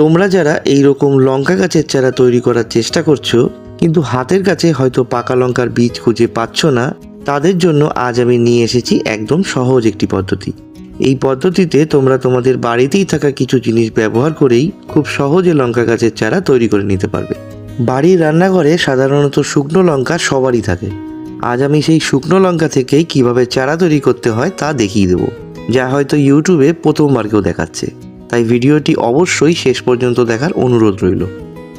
তোমরা যারা এই রকম লঙ্কা গাছের চারা তৈরি করার চেষ্টা করছ, কিন্তু হাতের কাছে হয়তো পাকা লঙ্কার বীজ খুঁজে পাচ্ছ না, তাদের জন্য আজ আমি নিয়ে এসেছি একদম সহজ একটি পদ্ধতি। এই পদ্ধতিতে তোমরা তোমাদের বাড়িতেই থাকা কিছু জিনিস ব্যবহার করেই খুব সহজে লঙ্কা গাছের চারা তৈরি করে নিতে পারবে। বাড়ির রান্নাঘরে সাধারণত শুকনো লঙ্কা সবারই থাকে। আজ আমি সেই শুকনো লঙ্কা থেকেই কীভাবে চারা তৈরি করতে হয় তা দেখিয়ে দেবো, যা হয়তো ইউটিউবে প্রথমবার কেউ দেখাচ্ছে। তাই ভিডিওটি অবশ্যই শেষ পর্যন্ত দেখার অনুরোধ রইল।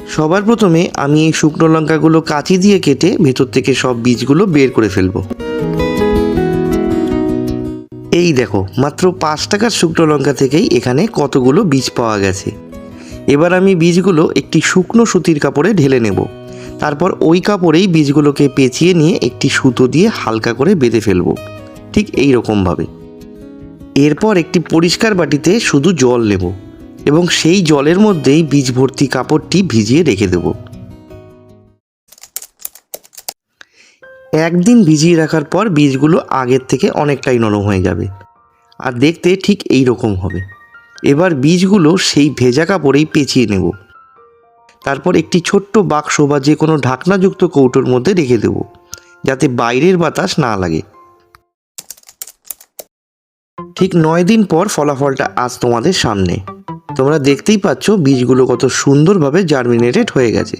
সবার প্রথমে আমি এই শুকনো লঙ্কাগুলো কাঁচি দিয়ে কেটে ভেতর থেকে সব বীজগুলো বের করে ফেলব। এই দেখো, মাত্র পাঁচ টাকার শুকনো লঙ্কা থেকেই এখানে কতগুলো বীজ পাওয়া গেছে। এবার আমি বীজগুলো একটি শুকনো সুতির কাপড়ে ঢেলে নেব। তারপর ওই কাপড়েই বীজগুলোকে পেঁচিয়ে নিয়ে একটি সুতো দিয়ে হালকা করে বেঁধে ফেলব। ঠিক এই রকমভাবে এরপর একটি পরিষ্কার বাটিতে শুধু জল নেব এবং সেই জলের মধ্যেই বীজ ভর্তি কাপড়টি ভিজিয়ে রেখে দেব। একদিন ভিজিয়ে রাখার পর বীজগুলো আগের থেকে অনেকটাই নরম হয়ে যাবে। আর দেখতে ঠিক এই রকম হবে। এবার বীজগুলো সেই ভেজা কাপড়েই পেঁচিয়ে নেব। তারপর একটি ছোট্ট বাক্স বা যে কোনো ঢাকনাযুক্ত কৌটোর মধ্যে রেখে দেব, যাতে বাইরের বাতাস না লাগে। ঠিক নয় দিন পর ফলাফলটা আজ তোমাদের সামনে। তোমরা দেখতেই পাচ্ছ বীজগুলো কত সুন্দরভাবে জার্মিনেটেড হয়ে গেছে।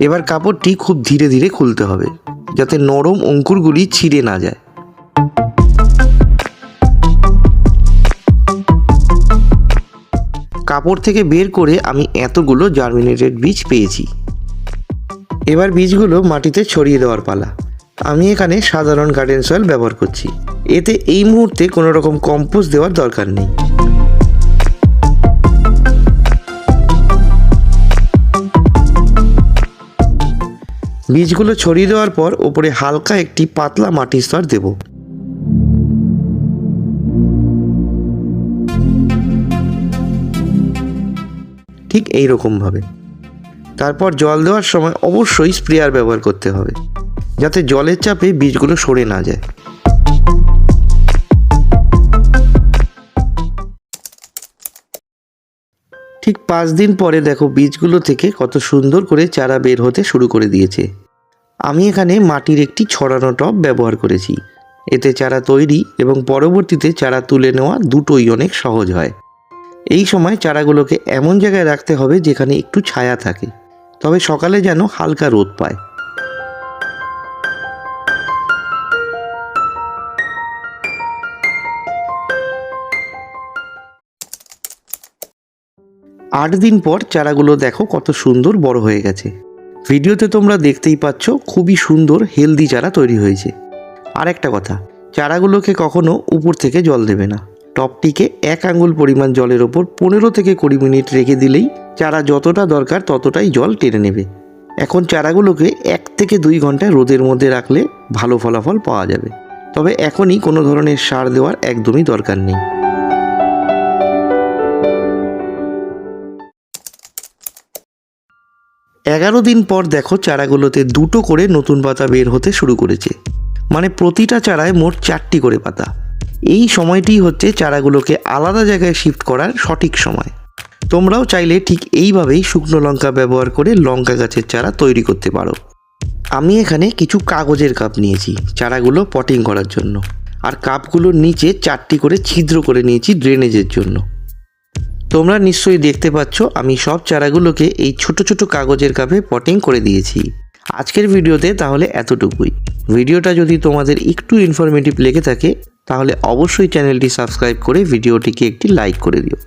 এবার কাপড়টি খুব ধীরে ধীরে খুলতে হবে, যাতে নরম অঙ্কুরগুলি ছিঁড়ে না যায়। কাপড় থেকে বের করে আমি এতগুলো জার্মিনেটেড বীজ পেয়েছি। এবার বীজগুলো মাটিতে ছড়িয়ে দেওয়ার পালা। আমি এখানে সাধারণ গার্ডেন সয়েল ব্যবহার করছি। এতে এই মুহূর্তে কোনো রকম কম্পোস্ট দেওয়ার দরকার নেই। বীজগুলো ছড়িয়ে দেওয়ার পর ওপরে হালকা একটি পাতলা মাটির স্তর দেব। ঠিক এই রকমভাবে তারপর জল দেওয়ার সময় অবশ্যই স্প্রেয়ার ব্যবহার করতে হবে, যাতে জলের চাপে বীজগুলো সরে না যায়। ঠিক পাঁচ দিন পরে দেখো বীজগুলো থেকে কত সুন্দর করে চারা বের হতে শুরু করে দিয়েছে। আমি এখানে মাটির একটি ছড়ানো টব ব্যবহার করেছি। এতে চারা তৈরি এবং পরবর্তীতে চারা তুলে নেওয়া দুটোই অনেক সহজ হয়। এই সময় চারাগুলোকে এমন জায়গায় রাখতে হবে যেখানে একটু ছায়া থাকে। তবে সকালে যেন হালকা রোদ পায়। আট দিন পর চারাগুলো দেখো কত সুন্দর বড় হয়ে গেছে। ভিডিওতে তোমরা দেখতেই পাচ্ছ খুবই সুন্দর হেলদি চারা তৈরি হয়েছে। আর একটা কথা, চারাগুলোকে কখনো উপর থেকে জল দেবে না। টপটিকে এক আঙ্গুল পরিমাণ জলের ওপর পনেরো থেকে কুড়ি মিনিট রেখে দিলেই চারা যতটা দরকার ততটাই জল টেনে নেবে। এখন চারাগুলোকে এক থেকে দুই ঘণ্টা রোদের মধ্যে রাখলে ভালো ফলাফল পাওয়া যাবে। তবে এখনই কোনো ধরনের সার দেওয়ার একদমই দরকার নেই। এগারো দিন পর দেখো চারাগুলোতে দুটো করে নতুন পাতা বের হতে শুরু করেছে। মানে প্রতিটা চারায় মোট চারটি করে পাতা। এই সময়টি হচ্ছে চারাগুলোকে আলাদা জায়গায় শিফট করার সঠিক সময়। তোমরাও চাইলে ঠিক এইভাবেই শুকনো লঙ্কা ব্যবহার করে লঙ্কা গাছের চারা তৈরি করতে পারো। আমি এখানে কিছু কাগজের কাপ নিয়েছি, চারাগুলো পটিং করার জন্য। আর কাপগুলোর নিচে চারটি করে ছিদ্র করে নিয়েছি ড্রেনেজের জন্য। তোমরা নিশ্চয়ই দেখতে পাচ্ছ, আমি সব চারাগুলোকে এই ছোট ছোট কাগজের কাপে পটিং করে দিয়েছি। আজকের ভিডিওতে তাহলে এতটুকুই। ভিডিওটা যদি তোমাদের একটু ইনফরমেটিভ লেগে থাকে, তাহলে অবশ্যই চ্যানেলটি সাবস্ক্রাইব করে ভিডিওটিকে একটি লাইক করে দিও।